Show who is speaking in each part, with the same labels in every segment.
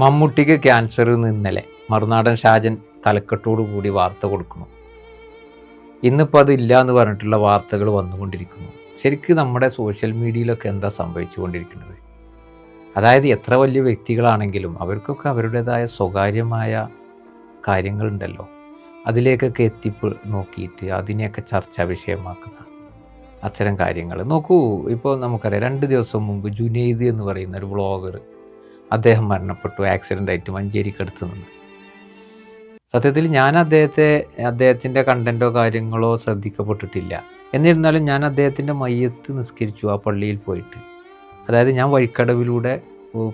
Speaker 1: മമ്മൂട്ടിക്ക് ക്യാൻസർ എന്ന് ഇന്നലെ മറുനാടൻ ഷാജൻ തലക്കെട്ടോടു കൂടി വാർത്ത കൊടുക്കുന്നു. ഇന്നിപ്പോൾ അതില്ല എന്ന് പറഞ്ഞിട്ടുള്ള വാർത്തകൾ വന്നുകൊണ്ടിരിക്കുന്നു. ശരിക്കും നമ്മുടെ സോഷ്യൽ മീഡിയയിലൊക്കെ എന്താ സംഭവിച്ചുകൊണ്ടിരിക്കുന്നത്? അതായത് എത്ര വലിയ വ്യക്തികളാണെങ്കിലും അവർക്കൊക്കെ അവരുടേതായ സ്വകാര്യമായ കാര്യങ്ങളുണ്ടല്ലോ. അതിലേക്കൊക്കെ എത്തിപ്പ് നോക്കിയിട്ട് അതിനെയൊക്കെ ചർച്ചാ വിഷയമാക്കുന്ന അത്തരം കാര്യങ്ങൾ. നോക്കൂ ഇപ്പോൾ നമുക്കറിയാം രണ്ട് ദിവസം മുമ്പ് ജുനൈദ് എന്ന് പറയുന്ന ഒരു വ്ളോഗർ അദ്ദേഹം മരണപ്പെട്ടു ആക്സിഡന്റ് ആയിട്ട് മഞ്ചേരിക്കടുത്ത് നിന്ന്. സത്യത്തിൽ ഞാൻ അദ്ദേഹത്തെ അദ്ദേഹത്തിന്റെ കണ്ടന്റോ കാര്യങ്ങളോ ശ്രദ്ധിക്കപ്പെട്ടിട്ടില്ല. എന്നിരുന്നാലും ഞാൻ അദ്ദേഹത്തിന്റെ മയ്യത്ത് നിസ്കരിച്ചു ആ പള്ളിയിൽ പോയിട്ട്. അതായത് ഞാൻ വഴിക്കടവിലൂടെ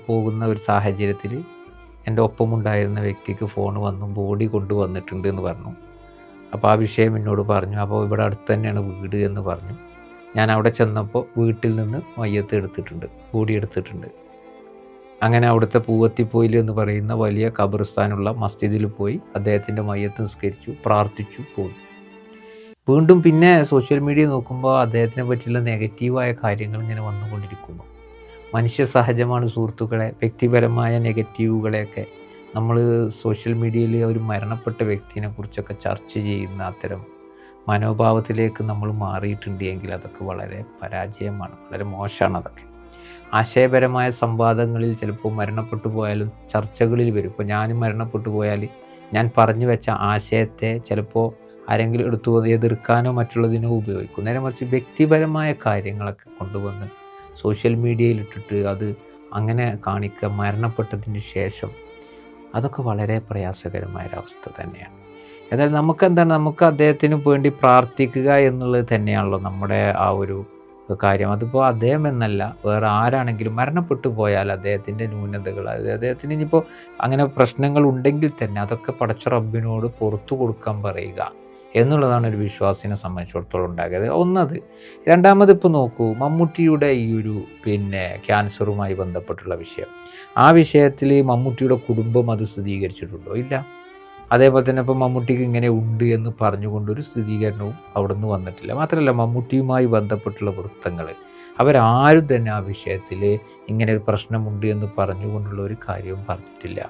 Speaker 1: പോകുന്ന ഒരു സാഹചര്യത്തിൽ എന്റെ ഒപ്പമുണ്ടായിരുന്ന വ്യക്തിക്ക് ഫോൺ വന്നു ബോഡി കൊണ്ടുവന്നിട്ടുണ്ട് എന്ന് പറഞ്ഞു. അപ്പോൾ ആ വിഷയം എന്നോട് പറഞ്ഞു അപ്പോൾ ഇവിടെ അടുത്ത് തന്നെയാണ് വീട് എന്ന് പറഞ്ഞു. ഞാൻ അവിടെ ചെന്നപ്പോൾ വീട്ടിൽ നിന്ന് മയ്യത്ത് എടുത്തിട്ടുണ്ട് ബോഡി എടുത്തിട്ടുണ്ട്. അങ്ങനെ അവിടുത്തെ പൂവത്തിപ്പോയിൽ എന്ന് പറയുന്ന വലിയ ഖബർസ്ഥാനുള്ള മസ്ജിദിൽ പോയി അദ്ദേഹത്തിന്റെ മയ്യത്ത് നിസ്കരിച്ചു പ്രാർത്ഥിച്ചു പോയി വീണ്ടും പിന്നെ സോഷ്യൽ മീഡിയ നോക്കുമ്പോൾ അദ്ദേഹത്തിനെ പറ്റിയുള്ള നെഗറ്റീവായ കാര്യങ്ങൾ ഇങ്ങനെ വന്നുകൊണ്ടിരിക്കുന്നു. മനുഷ്യ സഹജമാണ് സുഹൃത്തുക്കളെ വ്യക്തിപരമായ നെഗറ്റീവുകളെയൊക്കെ നമ്മൾ സോഷ്യൽ മീഡിയയിൽ ഒരു മരണപ്പെട്ട വ്യക്തിനെ കുറിച്ചൊക്കെ ചർച്ച ചെയ്യുന്ന അത്തരം മനോഭാവത്തിലേക്ക് നമ്മൾ മാറിയിട്ടുണ്ട് എങ്കിൽ അതൊക്കെ വളരെ പരാജയമാണ് വളരെ മോശമാണ് അതൊക്കെ. ആശയപരമായ സംവാദങ്ങളിൽ ചിലപ്പോൾ മരണപ്പെട്ടു പോയാലും ചർച്ചകളിൽ വരും. ഇപ്പോൾ ഞാനും മരണപ്പെട്ടു പോയാൽ ഞാൻ പറഞ്ഞു വെച്ച ആശയത്തെ ചിലപ്പോൾ ആരെങ്കിലും എടുത്തു എതിർക്കാനോ മറ്റുള്ളതിനോ ഉപയോഗിക്കും. നേരെ മറിച്ച് വ്യക്തിപരമായ കാര്യങ്ങളൊക്കെ കൊണ്ടുവന്ന് സോഷ്യൽ മീഡിയയിൽ ഇട്ടിട്ട് അത് അങ്ങനെ കാണിക്കുക മരണപ്പെട്ടതിന് ശേഷം അതൊക്കെ വളരെ പ്രയാസകരമായ ഒരവസ്ഥ തന്നെയാണ്. ഏതായാലും നമുക്കെന്താണ്? നമുക്ക് അദ്ദേഹത്തിന് വേണ്ടി പ്രാർത്ഥിക്കുക എന്നുള്ളത് തന്നെയാണല്ലോ നമ്മുടെ ആ ഒരു കാര്യം. അതിപ്പോൾ അദ്ദേഹം എന്നല്ല വേറെ ആരാണെങ്കിലും മരണപ്പെട്ടു പോയാൽ അദ്ദേഹത്തിന്റെ ന്യൂനതകൾ അദ്ദേഹത്തിന് ഇനിയിപ്പോൾ അങ്ങനെ പ്രശ്നങ്ങൾ ഉണ്ടെങ്കിൽ തന്നെ അതൊക്കെ പടച്ച റബ്ബിനോട് പുറത്തു കൊടുക്കാൻ പറയുക എന്നുള്ളതാണ് ഒരു വിശ്വാസിനെ സംബന്ധിച്ചിടത്തോളം ഉണ്ടാകിയത് ഒന്നത്. രണ്ടാമത് ഇപ്പോൾ നോക്കൂ മമ്മൂട്ടിയുടെ ഈ ഒരു പിന്നെ ക്യാൻസറുമായി ബന്ധപ്പെട്ടുള്ള വിഷയം. ആ വിഷയത്തിൽ മമ്മൂട്ടിയുടെ കുടുംബം അത് സ്ഥിരീകരിച്ചിട്ടുണ്ടോ? ഇല്ല. അതേപോലെ തന്നെ ഇപ്പോൾ മമ്മൂട്ടിക്ക് ഇങ്ങനെ ഉണ്ട് എന്ന് പറഞ്ഞുകൊണ്ടൊരു സ്ഥിരീകരണവും അവിടെ നിന്ന് വന്നിട്ടില്ല. മാത്രമല്ല മമ്മൂട്ടിയുമായി ബന്ധപ്പെട്ടുള്ള വൃത്തങ്ങൾ അവരാരും തന്നെ ആ വിഷയത്തിൽ ഇങ്ങനെ ഒരു പ്രശ്നമുണ്ട് എന്ന് പറഞ്ഞുകൊണ്ടുള്ള ഒരു കാര്യവും പറഞ്ഞിട്ടില്ല.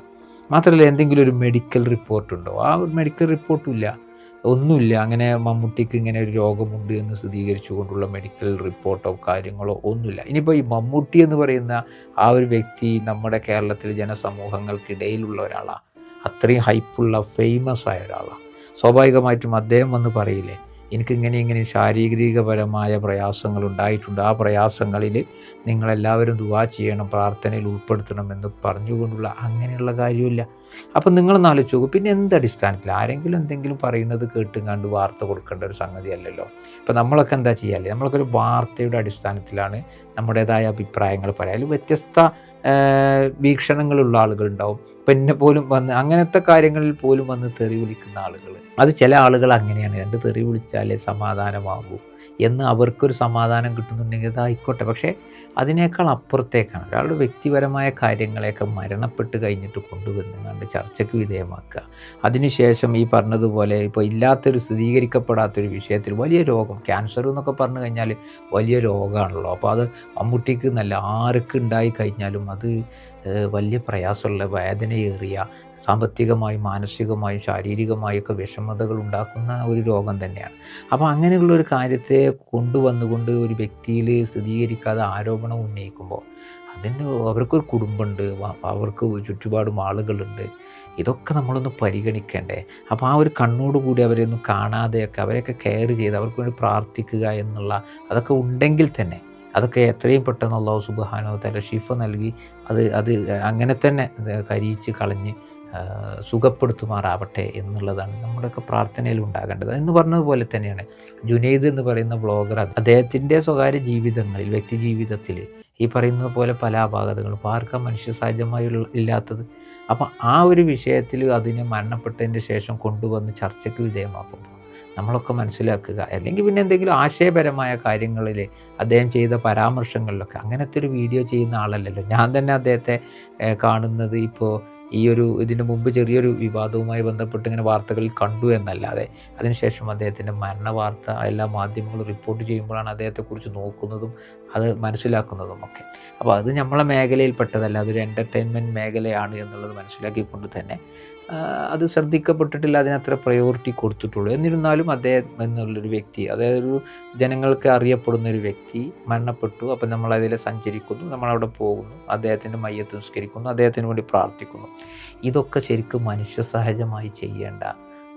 Speaker 1: മാത്രമല്ല എന്തെങ്കിലും ഒരു മെഡിക്കൽ റിപ്പോർട്ടുണ്ടോ ആ ഒരു മെഡിക്കൽ റിപ്പോർട്ടും ഇല്ല. ഒന്നുമില്ല. അങ്ങനെ മമ്മൂട്ടിക്ക് ഇങ്ങനെ ഒരു രോഗമുണ്ട് എന്ന് സ്ഥിരീകരിച്ചുകൊണ്ടുള്ള മെഡിക്കൽ റിപ്പോർട്ടോ കാര്യങ്ങളോ ഒന്നുമില്ല. ഇനിയിപ്പോൾ ഈ മമ്മൂട്ടി എന്ന് പറയുന്ന ആ ഒരു വ്യക്തി നമ്മുടെ കേരളത്തിലെ ജനസമൂഹങ്ങൾക്കിടയിലുള്ള ഒരാളാണ് അത്രയും ഹൈപ്പുള്ള ഫേമസ് ആയ ഒരാളാണ്. സ്വാഭാവികമായിട്ടും അദ്ദേഹം വന്ന് പറയില്ലേ എനിക്കിങ്ങനെ ഇങ്ങനെ ശാരീരികപരമായ പ്രയാസങ്ങൾ ഉണ്ടായിട്ടുണ്ട്. ആ പ്രയാസങ്ങളിൽ നിങ്ങളെല്ലാവരും ദുവാ ചെയ്യണം പ്രാർത്ഥനയിൽ ഉൾപ്പെടുത്തണം എന്ന് പറഞ്ഞുകൊണ്ടുള്ള അങ്ങനെയുള്ള കാര്യമില്ല. അപ്പം നിങ്ങളൊന്ന് ആലോചിച്ച് നോക്കൂ. പിന്നെ എന്ത് അടിസ്ഥാനത്തിൽ? ആരെങ്കിലും എന്തെങ്കിലും പറയുന്നത് കേട്ടും കണ്ട് വാർത്ത കൊടുക്കേണ്ട ഒരു സംഗതിയല്ലല്ലോ ഇപ്പം നമ്മളൊക്കെ എന്താ ചെയ്യാല്ലേ നമ്മളൊക്കെ ഒരു വാർത്തയുടെ അടിസ്ഥാനത്തിലാണ് നമ്മുടേതായ അഭിപ്രായങ്ങൾ പറയാം. അതിൽ വ്യത്യസ്ത വീക്ഷണങ്ങളുള്ള ആളുകളുണ്ടാവും. ഇപ്പം എന്നെ പോലും വന്ന് അങ്ങനത്തെ കാര്യങ്ങളിൽ പോലും വന്ന് തെറി വിളിക്കുന്ന ആളുകൾ അത് ചില ആളുകൾ അങ്ങനെയാണ്. രണ്ട് തെറി വിളിച്ചാലേ സമാധാനമാകൂ. എന്ന് അവർക്കൊരു സമാധാനം കിട്ടുന്നുണ്ടെങ്കിൽ ഇതായിക്കോട്ടെ. പക്ഷേ അതിനേക്കാൾ അപ്പുറത്തേക്കാണ്. ഒരാളുടെ വ്യക്തിപരമായ കാര്യങ്ങളെയൊക്കെ മരണപ്പെട്ട് കഴിഞ്ഞിട്ട് കൊണ്ടുവന്നുകൊണ്ട് ചർച്ചയ്ക്ക് വിധേയമാക്കുക. അതിനുശേഷം ഈ പറഞ്ഞതുപോലെ ഇപ്പോൾ ഇല്ലാത്തൊരു സ്ഥിരീകരിക്കപ്പെടാത്തൊരു വിഷയത്തിൽ വലിയ രോഗം ക്യാൻസർ എന്നൊക്കെ പറഞ്ഞു കഴിഞ്ഞാൽ വലിയ രോഗമാണല്ലോ. അപ്പോൾ അത് മമ്മൂട്ടിക്ക് നല്ല ആർക്ക് ഉണ്ടായി കഴിഞ്ഞാലും അത് വലിയ പ്രയാസമുള്ള വേദനയേറിയ സാമ്പത്തികമായും മാനസികമായും ശാരീരികമായും ഒക്കെ വിഷമതകൾ ഉണ്ടാക്കുന്ന ഒരു രോഗം തന്നെയാണ്. അപ്പോൾ അങ്ങനെയുള്ള ഒരു കാര്യത്തെ കൊണ്ടുവന്നുകൊണ്ട് ഒരു വ്യക്തിയിൽ സ്ഥിരീകരിക്കാതെ ആരോപണം ഉന്നയിക്കുമ്പോൾ അതിന് അവർക്കൊരു കുടുംബമുണ്ട് അവർക്ക് ചുറ്റുപാടും ആളുകളുണ്ട്. ഇതൊക്കെ നമ്മളൊന്ന് പരിഗണിക്കേണ്ടേ? അപ്പോൾ ആ ഒരു കണ്ണോടുകൂടി അവരെ അവരെയൊന്നും കാണാതെയൊക്കെ അവരെയൊക്കെ കെയർ ചെയ്ത് അവർക്ക് വേണ്ടി പ്രാർത്ഥിക്കുക എന്നുള്ള അതൊക്കെ ഉണ്ടെങ്കിൽ തന്നെ അതൊക്കെ എത്രയും പെട്ടെന്ന് അള്ളാഹു സുബാനോ തല ഷിഫ നൽകി അത് അത് അങ്ങനെ തന്നെ കരിയിച്ച് കളഞ്ഞ് സുഖപ്പെടുത്തുമാറാവട്ടെ എന്നുള്ളതാണ് നമ്മുടെയൊക്കെ പ്രാർത്ഥനയിൽ ഉണ്ടാകേണ്ടത്. എന്ന് പറഞ്ഞതുപോലെ തന്നെയാണ്. ജുനൈദ് എന്ന് പറയുന്ന ബ്ലോഗർ അദ്ദേഹത്തിന്റെ സ്വകാര്യ ജീവിതങ്ങളിൽ വ്യക്തി ജീവിതത്തിൽ ഈ പറയുന്നത് പോലെ പല അപാകതകളും ആർക്കാ മനുഷ്യ സഹജമായി ഇല്ലാത്തത്? അപ്പം ആ ഒരു വിഷയത്തിൽ അതിനെ മരണപ്പെട്ടതിന്റെ ശേഷം കൊണ്ടുവന്ന് ചർച്ചയ്ക്ക് വിധേയമാക്കുമ്പോൾ നമ്മളൊക്കെ മനസ്സിലാക്കുക. അല്ലെങ്കിൽ പിന്നെ എന്തെങ്കിലും ആശയപരമായ കാര്യങ്ങളിൽ അദ്ദേഹം ചെയ്ത പരാമർശങ്ങളിലൊക്കെ. അങ്ങനത്തെ ഒരു വീഡിയോ ചെയ്യുന്ന ആളല്ലല്ലോ. ഞാൻ തന്നെ അദ്ദേഹത്തെ കാണുന്നത് ഇപ്പോൾ ഈ ഒരു ഇതിന് മുമ്പ് ചെറിയൊരു വിവാദവുമായി ബന്ധപ്പെട്ട് ഇങ്ങനെ വാർത്തകളിൽ കണ്ടു എന്നല്ലാതെ അതിനുശേഷം അദ്ദേഹത്തിന്റെ മരണ വാർത്ത എല്ലാ മാധ്യമങ്ങളും റിപ്പോർട്ട് ചെയ്യുമ്പോഴാണ് അദ്ദേഹത്തെക്കുറിച്ച് നോക്കുന്നതും അത് മനസ്സിലാക്കുന്നതും ഒക്കെ. അപ്പോൾ അത് നമ്മളെ മേഖലയിൽപ്പെട്ടതല്ല അതൊരു എന്റർടൈൻമെന്റ് മേഖലയാണ് എന്നുള്ളത് മനസ്സിലാക്കിക്കൊണ്ട് തന്നെ അത് ശ്രദ്ധിക്കപ്പെട്ടിട്ടില്ല അതിനത്ര പ്രയോറിറ്റി കൊടുത്തിട്ടുള്ളൂ. എന്നിരുന്നാലും അദ്ദേഹം എന്നുള്ളൊരു വ്യക്തി അതായത് ഒരു ജനങ്ങൾക്ക് അറിയപ്പെടുന്ന ഒരു വ്യക്തി മരണപ്പെട്ടു അപ്പം നമ്മൾ അതിൽ സഞ്ചരിക്കുന്നു നമ്മളവിടെ പോകുന്നു അദ്ദേഹത്തിന്റെ മയ്യത്ത് നിസ്കരിക്കുന്നു അദ്ദേഹത്തിന് വേണ്ടി പ്രാർത്ഥിക്കുന്നു. ഇതൊക്കെ ശരിക്കും മനുഷ്യ സഹജമായി ചെയ്യേണ്ട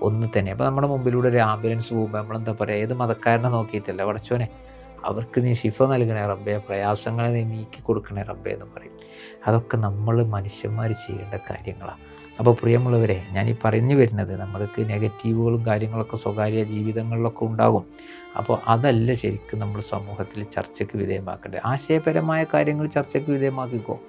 Speaker 1: ഒന്ന് തന്നെ. അപ്പോൾ നമ്മുടെ മുമ്പിലൂടെ ഒരു ആംബുലൻസ് പോകുമ്പോൾ നമ്മളെന്താ പറയുക ഏത് മതക്കാരനെ നോക്കിയിട്ടല്ല. വടച്ചോനെ അവർക്ക് നീ ശിഫ നൽകണേ റബ്ബേ പ്രയാസങ്ങളെ നീ നീക്കി കൊടുക്കണേ റബ്ബേ എന്ന് പറയും. അതൊക്കെ നമ്മൾ മനുഷ്യന്മാർ ചെയ്യേണ്ട കാര്യങ്ങളാണ് അപ്പോൾ പ്രിയമുള്ളവരെ ഞാൻ ഈ പറഞ്ഞു വരുന്നത് നമ്മൾക്ക് നെഗറ്റീവുകളും കാര്യങ്ങളൊക്കെ സ്വകാര്യ ജീവിതങ്ങളിലൊക്കെ ഉണ്ടാകും. അപ്പോൾ അതല്ല ശരിക്കും നമ്മൾ സമൂഹത്തിൽ ചർച്ചയ്ക്ക് വിധേയമാക്കേണ്ടത്. ആശയപരമായ കാര്യങ്ങൾ ചർച്ചയ്ക്ക് വിധേയമാക്കിക്കോ.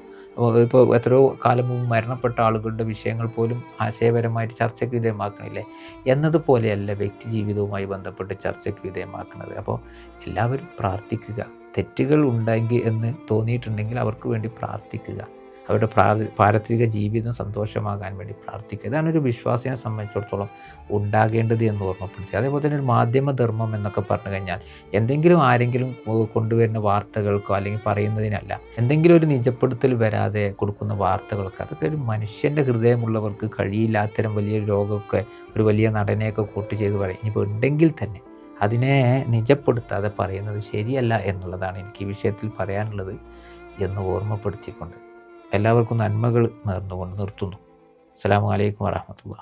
Speaker 1: ഇപ്പോൾ എത്രയോ കാലം മുമ്പ് മരണപ്പെട്ട ആളുകളുടെ വിഷയങ്ങൾ പോലും ആശയപരമായിട്ട് ചർച്ചയ്ക്ക് വിധേയമാക്കണില്ലേ? എന്നതുപോലെയല്ല വ്യക്തി ജീവിതവുമായി ബന്ധപ്പെട്ട് ചർച്ചയ്ക്ക് വിധേയമാക്കുന്നത് അപ്പോൾ എല്ലാവരും പ്രാർത്ഥിക്കുക. തെറ്റുകൾ ഉണ്ടെങ്കിൽ എന്ന് തോന്നിയിട്ടുണ്ടെങ്കിൽ അവർക്ക് വേണ്ടി പ്രാർത്ഥിക്കുക. അവരുടെ പ്രാ പാരത്രിക ജീവിതം സന്തോഷമാകാൻ വേണ്ടി പ്രാർത്ഥിക്കുക. ഇതാണ് ഒരു വിശ്വാസിനെ സംബന്ധിച്ചിടത്തോളം ഉണ്ടാകേണ്ടത് എന്ന് ഓർമ്മപ്പെടുത്തി അതേപോലെ തന്നെ ഒരു മാധ്യമധർമ്മം എന്നൊക്കെ പറഞ്ഞു കഴിഞ്ഞാൽ എന്തെങ്കിലും ആരെങ്കിലും കൊണ്ടുവരുന്ന വാർത്തകൾക്കോ അല്ലെങ്കിൽ പറയുന്നതിനല്ല എന്തെങ്കിലും ഒരു നിജപ്പെടുത്തൽ വരാതെ കൊടുക്കുന്ന വാർത്തകളൊക്കെ അതൊക്കെ ഒരു മനുഷ്യന്റെ ഹൃദയമുള്ളവർക്ക് കഴിയില്ല അത്തരം വലിയ രോഗമൊക്കെ ഒരു വലിയ നടനെയൊക്കെ കൂട്ടി ചെയ്ത് പറയും. ഇനിയിപ്പോൾ ഉണ്ടെങ്കിൽ തന്നെ അതിനെ നിജപ്പെടുത്താതെ പറയുന്നത് ശരിയല്ല എന്നുള്ളതാണ് എനിക്ക് ഈ വിഷയത്തിൽ പറയാനുള്ളത് എന്ന് ഓർമ്മപ്പെടുത്തിക്കൊണ്ട് എല്ലാവർക്കും നന്മകൾ നേർന്നുകൊണ്ട് നിർത്തുന്നു. അസ്സാം വലൈക്കും വറഹമത്തുള്ള